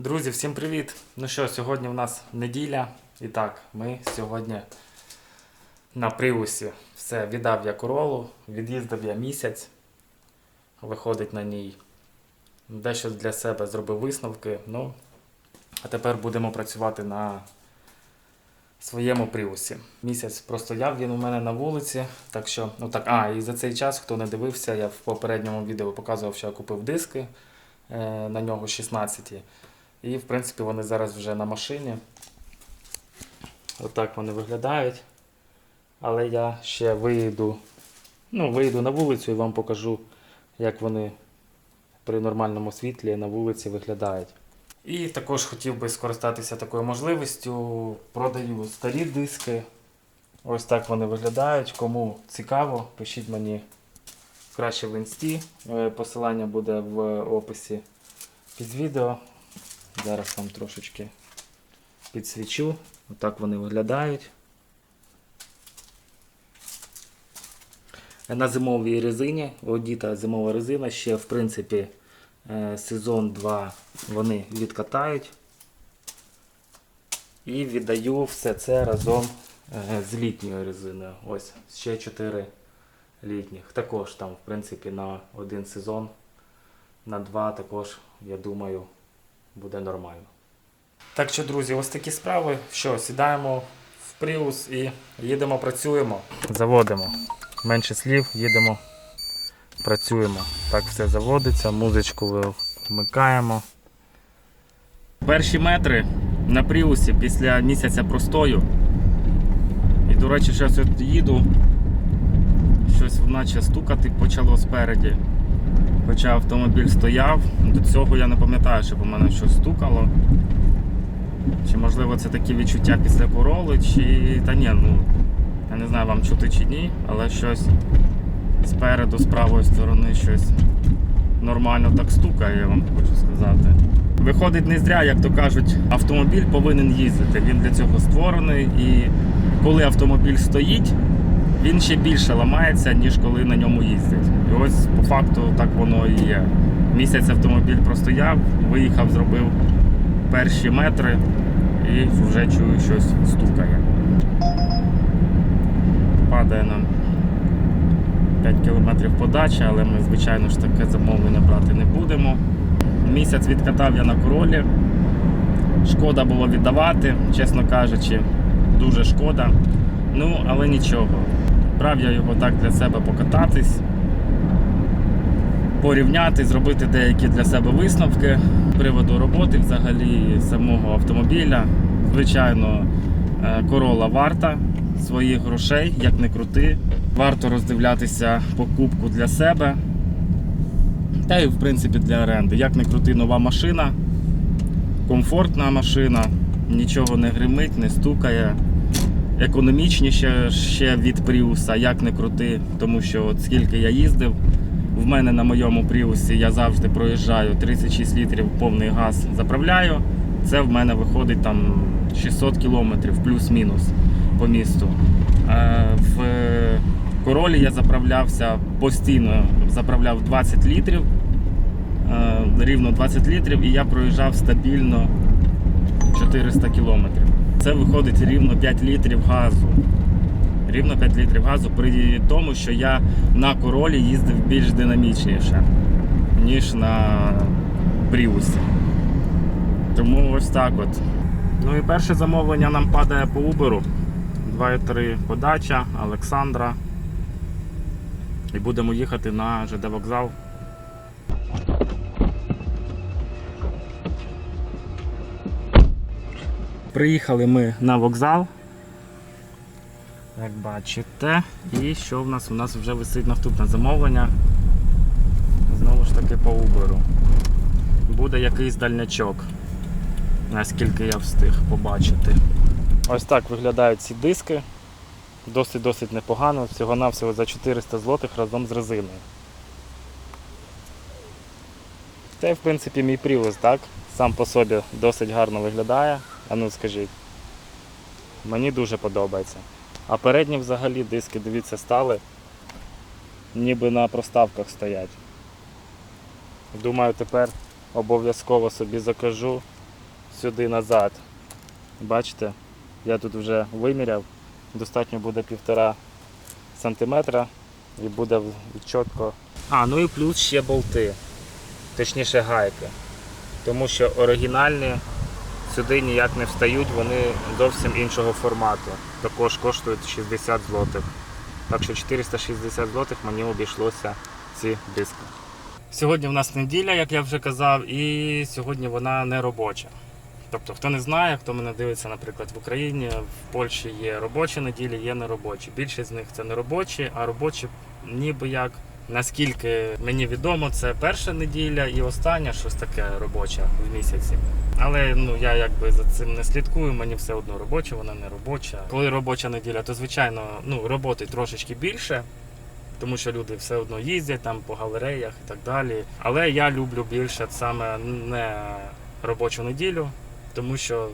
Друзі, всім привіт! Ну що, сьогодні в нас неділя. І так, ми сьогодні на привусі. Все, віддав я королу, від'їздив я місяць. Виходить на ній. Дещо для себе зробив висновки. Ну, а тепер будемо працювати на своєму привусі. Місяць простояв він у мене на вулиці. Так що, ну так, а, і за цей час, хто не дивився, я в попередньому відео показував, що я купив диски е, на нього 16. І, в принципі, вони зараз вже на машині. Отак вони виглядають. Але я ще вийду, ну, вийду на вулицю і вам покажу, як вони при нормальному світлі на вулиці виглядають. І також хотів би скористатися такою можливістю. Продаю старі диски. Ось так вони виглядають. Кому цікаво, пишіть мені краще в інсті. Е, Посилання буде в описі під відео. Зараз вам трошечки підсвічу. Отак вони виглядають. На зимовій резині, одіта зимова резина, ще в принципі е, сезон 2 вони відкатають. І віддаю все це разом е, з літньою резиною. Ось ще 4 літніх. Також там, в принципі, на один сезон, на два також, я думаю, буде нормально. Так що, друзі, ось такі справи. Що, сідаємо в Приус і їдемо, працюємо. Заводимо. Менше слів, їдемо, працюємо. Так все заводиться, музичку вмикаємо. Перші метри на Пріусі після місяця простою. І, до речі, зараз от їду. Щось наче стукати почало спереді. Хоча автомобіль стояв, до цього я не пам'ятаю, щоб у мене щось стукало. Чи можливо це такі відчуття після короли, чи. Та ні, ну я не знаю вам чути чи ні, але щось спереду, з правої сторони щось нормально так стукає, я вам хочу сказати. Виходить не зря, як то кажуть, автомобіль повинен їздити. Він для цього створений. І коли автомобіль стоїть, він ще більше ламається, ніж коли на ньому їздять. І ось по факту так воно і є. Місяць автомобіль простояв, виїхав, зробив перші метри і вже чую щось стукає. Падає нам 5 кілометрів подача, але ми, звичайно ж, таке замовлення брати не будемо. Місяць відкатав я на королі. Шкода було віддавати, чесно кажучи, дуже шкода. Ну, але нічого. Брав я його так для себе покататись, порівняти, зробити деякі для себе висновки приводу роботи взагалі самого автомобіля. Звичайно, е, корола варта своїх грошей, як не крути. Варто роздивлятися покупку для себе. Та й в принципі для оренди. Як не крути нова машина, комфортна машина, нічого не гримить, не стукає. Економічніше ще від Пріуса, як не крути, тому що от скільки я їздив, в мене на моєму Пріусі я завжди проїжджаю 36 літрів повний газ заправляю. Це в мене виходить там 600 кілометрів плюс-мінус по місту. Е, В королі я заправлявся постійно, заправляв 20 літрів, е, рівно 20 літрів, і я проїжджав стабільно 400 кілометрів. Це виходить рівно 5 літрів газу. Рівно 5 літрів газу при тому, що я на королі їздив більш динамічніше, ніж на Пріусі. Тому ось так от. Ну і перше замовлення нам падає по Uber. 2,3 подача Олександра. І будемо їхати на ЖД вокзал. Приїхали ми на вокзал. Як бачите, і що в нас? У нас вже висить наступне замовлення. Знову ж таки по Uber. Буде якийсь дальнячок, наскільки я встиг побачити. Ось так виглядають ці диски. Досить-досить непогано, всього-навсього за 400 злотих разом з резиною. Це, в принципі, мій привоз, так? Сам по собі досить гарно виглядає. А ну скажіть. Мені дуже подобається. А передні взагалі диски, дивіться, стали, ніби на проставках стоять. Думаю, тепер обов'язково собі закажу сюди назад. Бачите, я тут вже виміряв. Достатньо буде півтора сантиметра і буде чітко. А, ну і плюс ще болти, точніше гайки. Тому що оригінальні сюди ніяк не встають, вони зовсім іншого формату. Також коштують 60 злотих. Так що 460 злотих мені обійшлося ці диски. Сьогодні в нас неділя, як я вже казав, і сьогодні вона не робоча. Тобто, хто не знає, хто мене дивиться, наприклад, в Україні, в Польщі є робочі неділі, є неробочі. Більшість з них це не робочі, а робочі ніби як. Наскільки мені відомо, це перша неділя і остання щось таке робоча в місяці. Але ну я якби за цим не слідкую, мені все одно робоча, вона не робоча. Коли робоча неділя, то звичайно ну, роботи трошечки більше, тому що люди все одно їздять там по галереях і так далі. Але я люблю більше саме не робочу неділю, тому що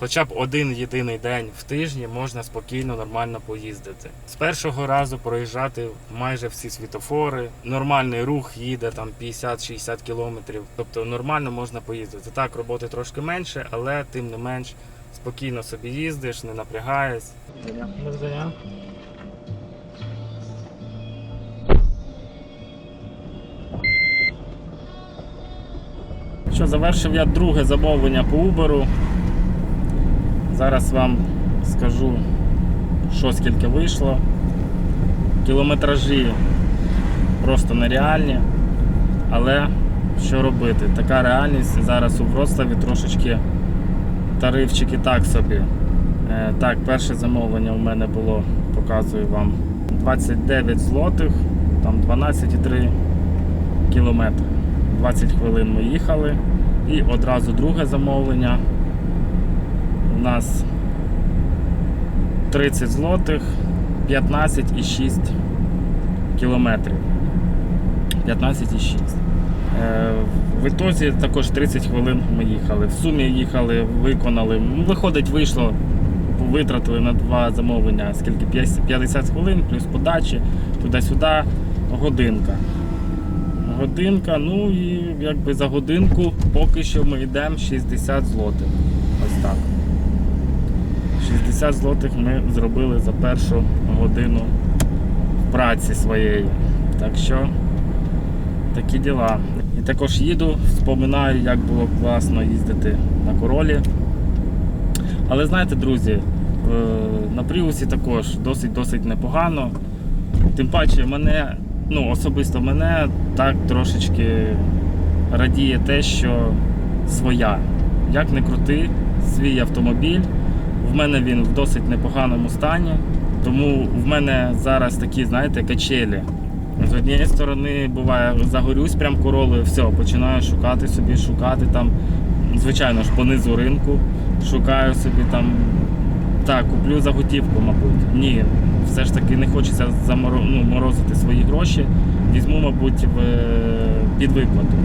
хоча б один єдиний день в тижні можна спокійно, нормально поїздити. З першого разу проїжджати майже всі світофори, нормальний рух їде там 50-60 кілометрів. Тобто нормально можна поїздити. Так, роботи трошки менше, але тим не менш спокійно собі їздиш, не напрягаєшся. Що, завершив я друге замовлення по Uber. Зараз вам скажу, що скільки вийшло. Кілометражі просто нереальні. Але що робити? Така реальність зараз у Вроцлаві трошечки тарифчики так собі. Е, так, перше замовлення у мене було, показую вам 29 злотих, там 12,3 кілометри. 20 хвилин ми їхали. І одразу друге замовлення. У нас 30 злотих, 15,6 кілометрів. 15,6. Е, В ітозі також 30 хвилин ми їхали. В сумі їхали, виконали. Виходить, вийшло, витратили на два замовлення, скільки 50 хвилин, плюс подачі, туди-сюди, годинка. Годинка, ну і якби за годинку поки що ми йдемо 60 злотих. Ось так. 60 злотих ми зробили за першу годину праці своєї. Так що такі діла. І також їду, вспоминаю, як було класно їздити на королі. Але знаєте, друзі, е, на Пріусі також досить-досить непогано. Тим паче мене, ну особисто мене так трошечки радіє те, що своя. Як не крути, свій автомобіль. В мене він в досить непоганому стані. Тому в мене зараз такі, знаєте, качелі. З однієї сторони, буває, загорюсь прям королою, все, починаю шукати собі, шукати там, звичайно ж, по низу ринку, шукаю собі там. Так, куплю заготівку, мабуть. Ні, все ж таки не хочеться заморо... ну, свої гроші. Візьму, мабуть, в... під виплату.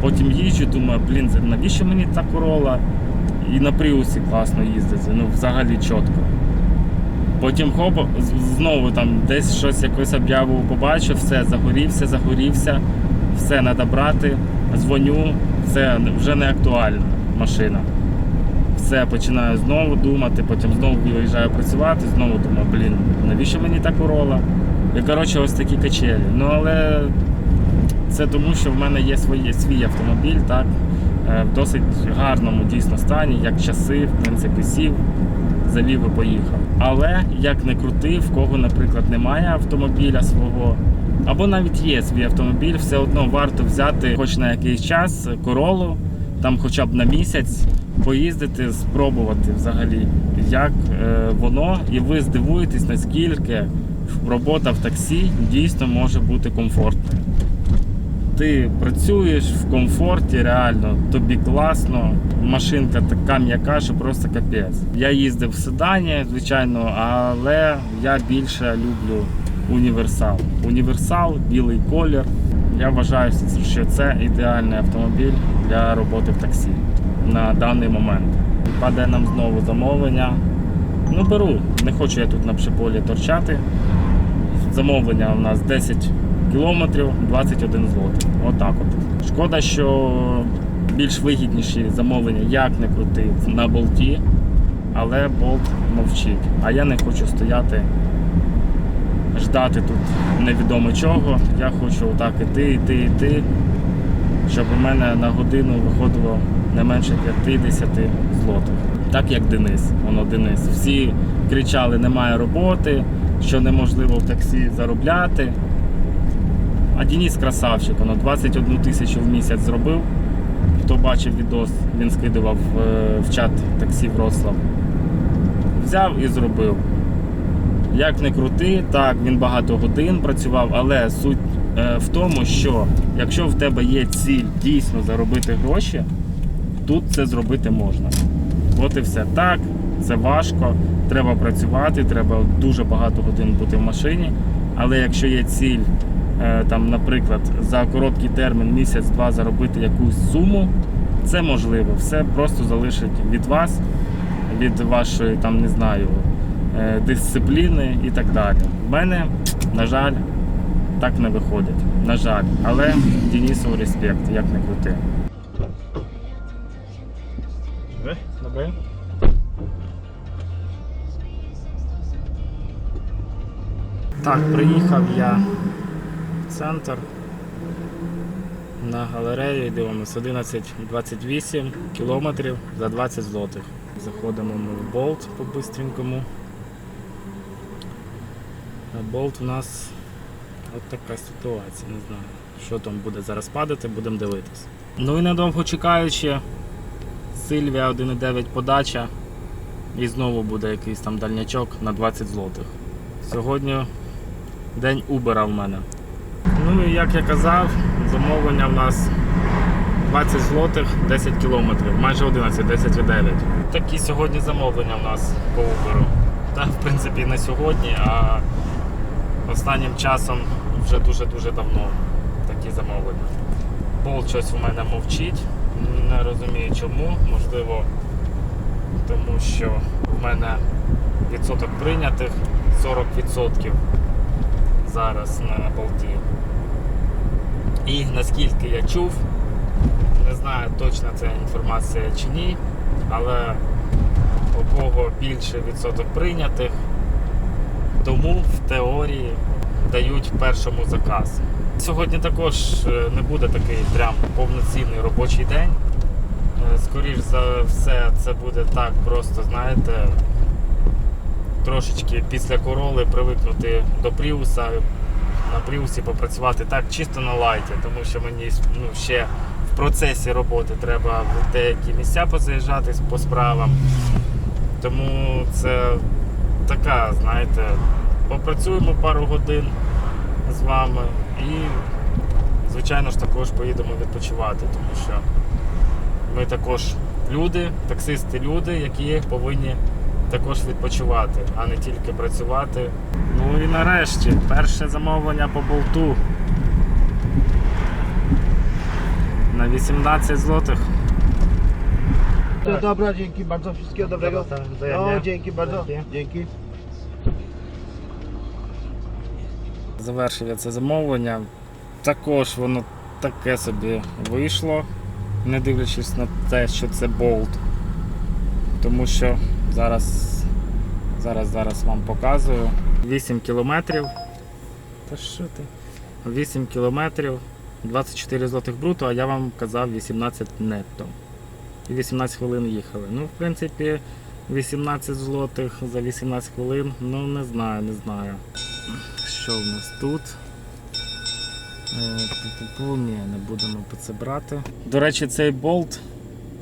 Потім їжджу, думаю, блін, навіщо мені та корола? І на пріусі класно їздити, ну взагалі чітко. Потім хоп, знову там десь щось якусь об'яву побачив, все, загорівся, загорівся, все треба брати, дзвоню, це вже не актуальна машина. Все, починаю знову думати, потім знову виїжджаю працювати, знову думаю, блін, навіщо мені та корола? І коротше, ось такі качелі. Ну але це тому, що в мене є своє, свій автомобіль, так, в досить гарному дійсно стані, як часи, в принципі, сів, завів і поїхав. Але як не крути, в кого, наприклад, немає автомобіля свого, або навіть є свій автомобіль, все одно варто взяти хоч на якийсь час королу, там хоча б на місяць, поїздити, спробувати взагалі, як е, воно, і ви здивуєтесь, наскільки робота в таксі дійсно може бути комфортною. Ти працюєш в комфорті, реально, тобі класно. Машинка така м'яка, що просто капець. Я їздив в седані, звичайно, але я більше люблю універсал. Універсал, білий колір. Я вважаю, що це ідеальний автомобіль для роботи в таксі на даний момент. Падає нам знову замовлення. Ну беру, не хочу я тут на пшеполі торчати. Замовлення у нас 10 кілометрів 21 злотих. Отак от. Шкода, що більш вигідніші замовлення, як не крути на болті, але болт мовчить. А я не хочу стояти, ждати тут невідомо чого. Я хочу отак іти, іти, іти, щоб у мене на годину виходило не менше 50 злотих. Так як Денис, воно Денис. Всі кричали, немає роботи, що неможливо в таксі заробляти. А Денис красавчик, воно 21 тисячу в місяць зробив. Хто бачив відос, він скидував е, в чат таксі Вроцлав. Взяв і зробив. Як не крути, так, він багато годин працював, але суть е, в тому, що якщо в тебе є ціль дійсно заробити гроші, тут це зробити можна. От і все. Так, це важко, треба працювати, треба дуже багато годин бути в машині. Але якщо є ціль, там, наприклад, за короткий термін місяць-два заробити якусь суму, це можливо. Все просто залишить від вас, від вашої там, не знаю, е, дисципліни і так далі. В мене, на жаль, так не виходить. На жаль. Але Денису респект, як не крути. Добре? Так, приїхав я центр на галерею дивимося 11-28 кілометрів за 20 злотих. Заходимо ми в болт по-бистренькому. Болт у нас от така ситуація, не знаю, що там буде зараз падати, будемо дивитись. Ну і недовго чекаючи, Сильвія 1,9 подача. І знову буде якийсь там дальнячок на 20 злотих. Сьогодні день Uber в мене. Ну і як я казав, замовлення в нас 20 злотих 10 кілометрів, майже 11, 10,9. Такі сьогодні замовлення в нас по Uber. Та, в принципі, не сьогодні, а останнім часом вже дуже-дуже давно такі замовлення. Болт щось у мене мовчить, не розумію чому. Можливо, тому що в мене відсоток прийнятих 40% зараз на болті. І наскільки я чув, не знаю точно це інформація чи ні, але у кого більше відсоток прийнятих, тому в теорії дають першому заказ. Сьогодні також е, не буде такий прям повноцінний робочий день. Е, Скоріш за все, це буде так просто, знаєте, трошечки після короли привикнути до Пріуса, на Пріусі попрацювати так чисто на лайті, тому що мені ну, ще в процесі роботи треба в деякі місця позаїжджати по справам. Тому це така, знаєте, попрацюємо пару годин з вами і, звичайно ж, також поїдемо відпочивати, тому що ми також люди, таксисти люди, які повинні також відпочивати, а не тільки працювати. Ну і нарешті, перше замовлення по болту. На 18 злотих. To dobra, dzięki bardzo, wszystkiego dobrego. Dobra, to No, dzięki bardzo, Dzięki. dzięki. Завершив я це замовлення. Також воно таке собі вийшло, не дивлячись на те, що це болт. Тому що зараз, зараз, зараз вам показую. 8 кілометрів. Та що ти? 8 кілометрів, 24 злотих бруто, а я вам казав 18 нетто. І 18 хвилин їхали. Ну, в принципі, 18 злотих за 18 хвилин, ну не знаю, не знаю. Що в нас тут? Е, Ні, не будемо по це брати. До речі, цей болт,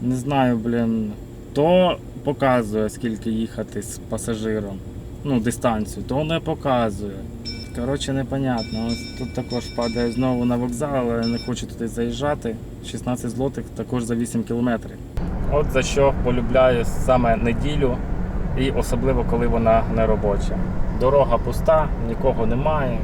не знаю, блін, то показує, скільки їхати з пасажиром. Ну, дистанцію, то не показує. Коротше, непонятно. Тут також падає знову на вокзал, але не хочу туди заїжджати. 16 злотих також за 8 кілометрів. От за що полюбляю саме неділю і особливо коли вона не робоча. Дорога пуста, нікого немає.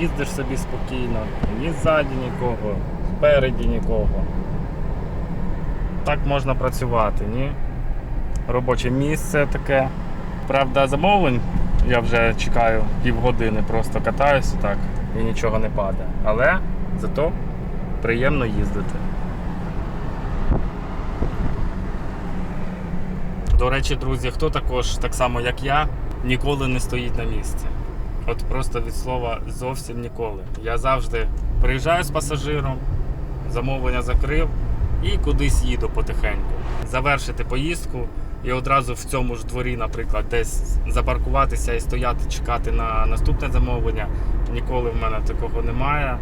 Їздиш собі спокійно, ні ззаді нікого, спереді нікого. Так можна працювати, ні? Робоче місце таке. Правда, замовлень я вже чекаю півгодини, просто катаюся так і нічого не падає. Але зато приємно їздити. До речі, друзі, хто також, так само як я, ніколи не стоїть на місці. От просто від слова зовсім ніколи. Я завжди приїжджаю з пасажиром, замовлення закрив і кудись їду потихеньку. Завершити поїздку і одразу в цьому ж дворі, наприклад, десь запаркуватися і стояти, чекати на наступне замовлення. Ніколи в мене такого немає.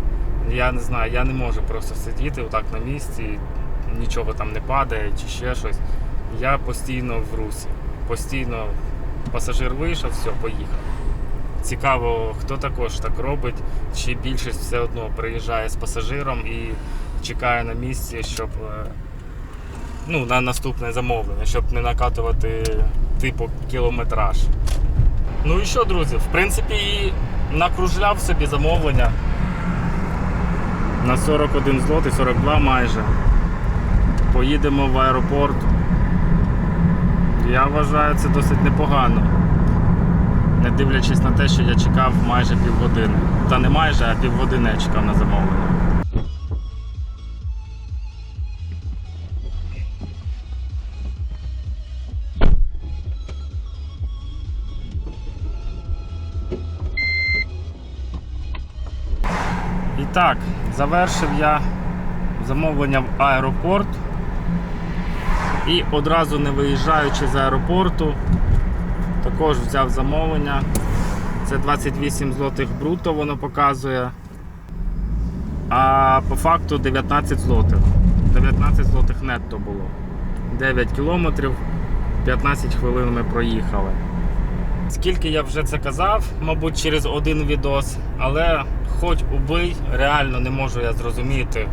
Я не знаю, я не можу просто сидіти отак на місці, нічого там не падає чи ще щось. Я постійно в русі. Постійно пасажир вийшов, все, поїхав. Цікаво, хто також так робить, чи більшість все одно приїжджає з пасажиром і чекає на місці, щоб е, ну, на наступне замовлення, щоб не накатувати типу кілометраж. Ну і що, друзі, в принципі, і накружляв собі замовлення на 41 злотий, 42 майже. Поїдемо в аеропорт. Я вважаю це досить непогано. Не дивлячись на те, що я чекав майже півгодини. Та не майже, а півгодини я чекав на замовлення. Так, завершив я замовлення в аеропорт. І одразу не виїжджаючи з аеропорту, також взяв замовлення. Це 28 злотих бруто воно показує. А по факту 19 злотих. 19 злотих нетто було. 9 кілометрів, 15 хвилин ми проїхали. Скільки я вже це казав, мабуть, через один відос, але хоч убий, реально не можу я зрозуміти,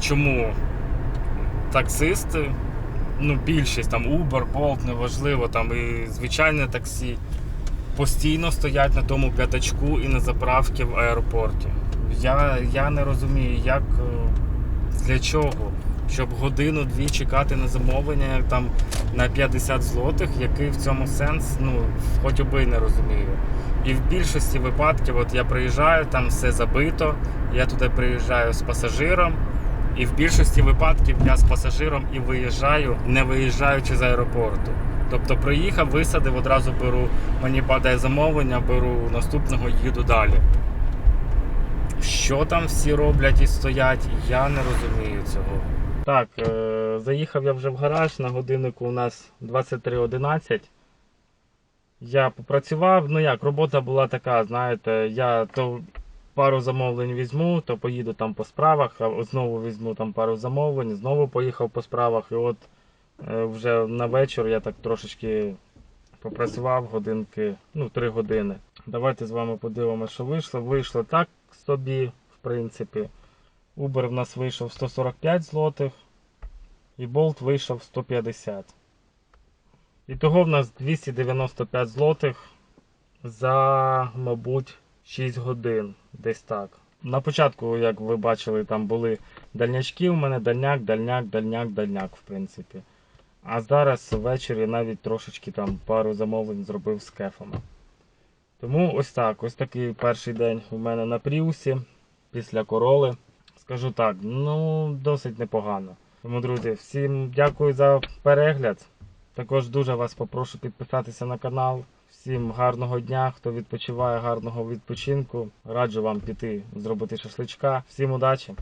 чому таксисти, ну більшість там Uber, Bolt, неважливо, там і звичайне таксі, постійно стоять на тому п'ятачку і на заправці в аеропорті. Я, я не розумію, як е, для чого? Щоб годину-дві чекати на замовлення там на 50 злотих, який в цьому сенс, ну, хоч би не розумію. І в більшості випадків, от я приїжджаю, там все забито, я туди приїжджаю з пасажиром, і в більшості випадків я з пасажиром і виїжджаю, не виїжджаючи з аеропорту. Тобто приїхав, висадив, одразу беру, мені падає замовлення, беру наступного, їду далі. Що там всі роблять і стоять, я не розумію цього. Так, е- заїхав я вже в гараж, на годиннику у нас 23.11. Я попрацював, ну як, робота була така, знаєте, я то пару замовлень візьму, то поїду там по справах, а знову візьму там пару замовлень, знову поїхав по справах. І от е, вже на вечір я так трошечки попрацював годинки, ну, 3 години. Давайте з вами подивимося, що вийшло. Вийшло так собі, в принципі. Uber в нас вийшов 145 злотих, і Bolt вийшов 150. Ітого в нас 295 злотих за, мабуть, 6 годин. Десь так. На початку, як ви бачили, там були дальнячки у мене, дальняк, дальняк, дальняк, дальняк, в принципі. А зараз ввечері навіть трошечки там пару замовлень зробив з кефами. Тому ось так, ось такий перший день у мене на Пріусі після короли. Скажу так, ну досить непогано. Тому, друзі, всім дякую за перегляд. Також дуже вас попрошу підписатися на канал. Всім гарного дня, хто відпочиває, гарного відпочинку. Раджу вам піти зробити шашличка. Всім удачі!